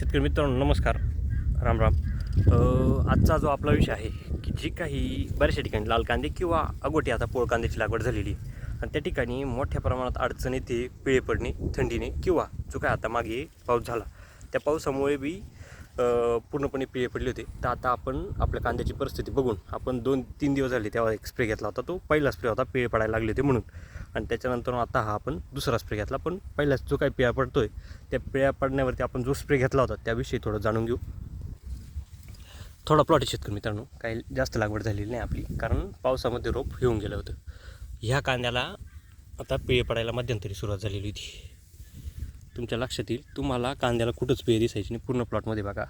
शेतकरी मित्रांनो नमस्कार राम राम आजचा जो आपला विषय आहे की जी काही बऱ्याचशा ठिकाणी लाल कांदे किंवा अगोटी आता पोळ कांद्याची लागवड झालेली आहे. आणि त्या ठिकाणी मोठ्या प्रमाणात अडचण येते पिळे पडणे थंडीने किंवा जो काय आता मागे पाऊस झाला त्या पावसामुळे बी पूर्णपणे पिळे पडले होते. तर आता आपण आपल्या कांद्याची परिस्थिती बघून आपण दोन तीन दिवस झाले तेव्हा एक स्प्रे घेतला होता. तो पहिला स्प्रे होता पिळे पडायला लागले होते म्हणून. आणि त्याच्यानंतर आता हा आपण दुसरा स्प्रे घेतला. पण पहिलाच जो काही पिळा आहे त्या पिळ्या पडण्यावरती आपण जो स्प्रे घेतला होता त्याविषयी थोडं जाणून घेऊ. थोडा प्लॉट शेतकरी मित्रांनो. काही जास्त लागवड झालेली नाही आपली कारण पावसामध्ये रोप येऊन गेलं होतं. ह्या कांद्याला आता पिळे पडायला मध्यंतरी सुरुवात झालेली होती. तुमच्या लक्षात येईल. तुम्हाला कांद्याला कुठंच पिळे दिसायची नाही. पूर्ण प्लॉटमध्ये बघा.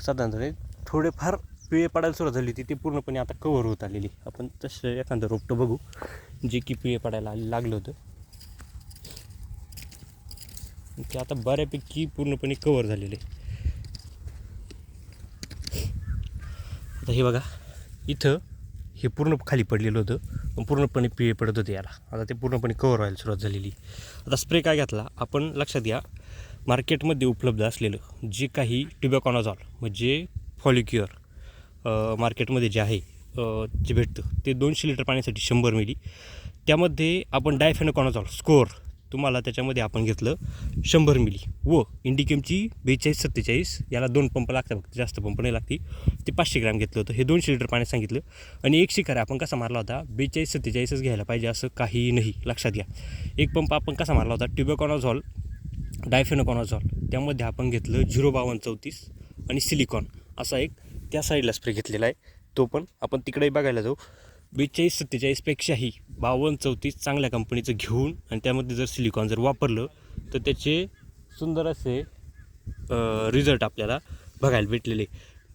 साधारणपणे थोडेफार पिळे पडायला सुरुवात झाली होती. ती पूर्णपणे आता कवर होत आलेली आपण तसं एखादं रोपटं बघू. जे की पिळे पडायला लागलं होतं. ते आता बऱ्यापैकी पूर्णपणे कवर झालेले आता हे बघा. इथं हे पूर्ण खाली पडलेलं होतं. पूर्णपणे पिळे पडत होते याला. आता ते पूर्णपणे कवर व्हायला सुरुवात झालेली. आता स्प्रे काय घेतला? आपण लक्षात घ्या मार्केटमध्ये उपलब्ध असलेलं जे काही ट्युबॅकॉनॉझॉल म्हणजे फॉलिक्युअर मार्केटमध्ये जे आहे जे भेटतं ते दोनशे लिटर पाण्यासाठी शंभर मिली त्यामध्ये आपण डायफेनोकॉनॉझॉल स्कोअर तुम्हाला त्याच्यामध्ये आपण घेतलं शंभर मिली. व इंडिकेमची बेचाळीस सत्तेचाळीस याला दोन पंप लागतात फक्त जास्त पंप नाही लागते ते पाचशे ग्रॅम घेतलं होतं. हे दोनशे लिटर पाण्यात सांगितलं. आणि एक शिकार आपण कसा मारला होता? बेचाळीस सत्तेचाळीसच घ्यायला पाहिजे असं काही नाही. लक्षात घ्या. एक पंप आपण कसा मारला होता? ट्युबेकॉनॉझॉल डायफेनोकॉनॉझॉल. त्यामध्ये आपण घेतलं झिरो बावन्न चौतीस आणि सिलिकॉन. असा एक त्या साईडला स्प्रे घेतलेला आहे. तो पण आपण तिकडेही बघायला जाऊ. बेचाळीस सत्तेचाळीसपेक्षाही बावन्न चौतीस चांगल्या कंपनीचं घेऊन आणि त्यामध्ये जर सिलिकॉन जर वापरलं तर त्याचे सुंदर असे रिझल्ट आपल्याला बघायला भेटलेले.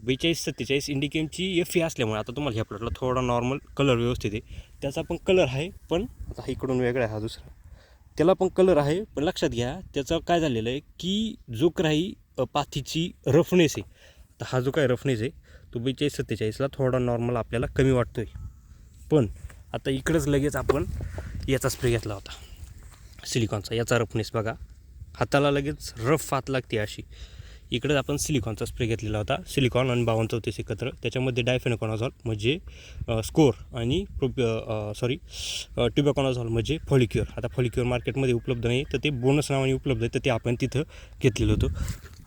बेचाळीस सत्तेचाळीस इंडिकेमची एफ ई असल्यामुळे आता तुम्हाला ह्या प्लॉटला थोडा नॉर्मल कलर व्यवस्थित आहे. त्याचा पण कलर आहे पण आता इकडून वेगळा आहे हा दुसरा. त्याला पण कलर आहे पण लक्षात घ्या त्याचं काय झालेलं आहे की जो काही पाथीची रफनेस आहे तर हा जो काय रफनेस आहे तो बेचाळीस सत्तेचाळीसला थोडा नॉर्मल आपल्याला कमी वाटतो आहे पण आता इकडंच लगेच आपण याचा स्प्रे घेतला होता. सिलिकॉनचा याचा रफनेस बघा. हाताला लगेच रफ हात लागते अशी. इकडंच आपण सिलिकॉनचा स्प्रे घेतलेला होता. सिलिकॉन आणि बावन्न चौतीस एकत्र. त्याच्यामध्ये डायफेनोकॉनाझॉल म्हणजे स्कोर आणि प्रोप सॉरी ट्युबॅकॉनाझॉल म्हणजे फॉलिक्युअर आता फॉलिक्युअर मार्केटमध्ये उपलब्ध नाही. तर ते बोनस नावाने उपलब्ध आहे. तर ते आपण तिथं घेतलेलं होतं.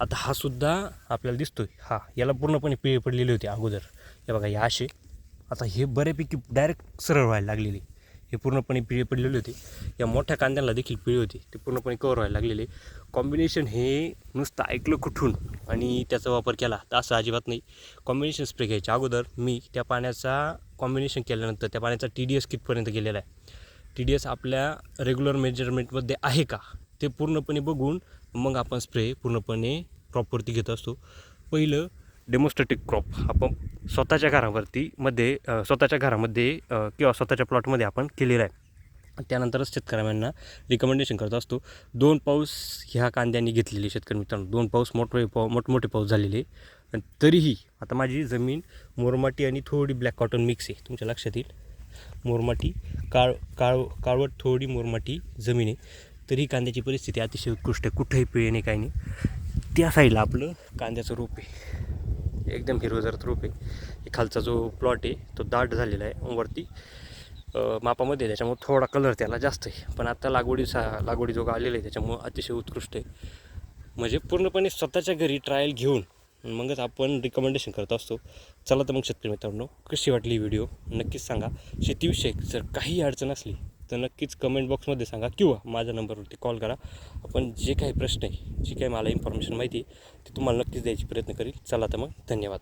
आता हा सुद्धा आपल्याला दिसतोय. हा याला पूर्णपणे पिळे पडलेले होते अगोदर. हे बघा या असे. आता हे बऱ्यापैकी डायरेक्ट सरळ व्हायला लागलेले. हे पूर्णपणे पिळे पडलेले होते. या मोठ्या कांद्यांना देखील पिळे होते. ते पूर्णपणे कवर व्हायला लागलेले. कॉम्बिनेशन हे नुसतं ऐकलं कुठून आणि त्याचा वापर केला तर असं अजिबात नाही. कॉम्बिनेशन स्प्रे घ्यायच्या अगोदर मी त्या पाण्याचा कॉम्बिनेशन केल्यानंतर त्या पाण्याचा टी डी एस कितपर्यंत गेलेला आहे? टी डी एस आपल्या रेग्युलर मेजरमेंटमध्ये आहे का? ते पूर्णपणे बघून मग आपण स्प्रे पूर्णपणे प्रॉपरती घेत असतो. पहिलं डेमोस्टॅटिक क्रॉप आपण स्वतःच्या घरावरती मध्ये स्वतःच्या घरामध्ये किंवा स्वतःच्या प्लॉटमध्ये आपण केलेला आहे. त्यानंतरच शेतकऱ्यांना रिकमेंडेशन करत असतो. दोन पाऊस ह्या कांद्यांनी घेतलेले शेतकरी मित्रांनो. दोन पाऊस मोठे पाऊ मोठमोठे पाऊस झालेले. आणि तरीही आता माझी जमीन मोरमाटी आणि थोडी ब्लॅक कॉटन मिक्स आहे. तुमच्या लक्षात येईल. मोरमाटी काळ काळ काळवट थोडी मोरमाटी जमीन आहे. तरीही कांद्याची परिस्थिती अतिशय उत्कृष्ट आहे. कुठेही पिळे नाही काही नाही. त्या साईडला आपलं कांद्याचं रोप आहे. एकदम हिरवजार रूप आहे खालचा जो प्लॉट आहे तो दाट झालेला आहे वरती मापामध्ये आहे, त्याच्यामुळे थोडा कलर त्याला जास्त आहे. पण आता लागवडीचा लागवडी जो आलेला आहे त्याच्यामुळं अतिशय उत्कृष्ट आहे. म्हणजे पूर्णपणे स्वतःच्या घरी ट्रायल घेऊन मगच आपण रिकमेंडेशन करत असतो. चला तर मग शेतकरी मित्रांनो कशी वाटली व्हिडिओ नक्कीच सांगा. शेतीविषयक जर काही अडचण असली तर नक्कीच कमेंट बॉक्समध्ये सांगा किंवा माझ्या नंबरवरती कॉल करा. आपण जे काही प्रश्न आहे जी काही मला इन्फॉर्मेशन माहिती आहे ती तुम्हाला नक्कीच द्यायची प्रयत्न करील. चला तर मग धन्यवाद.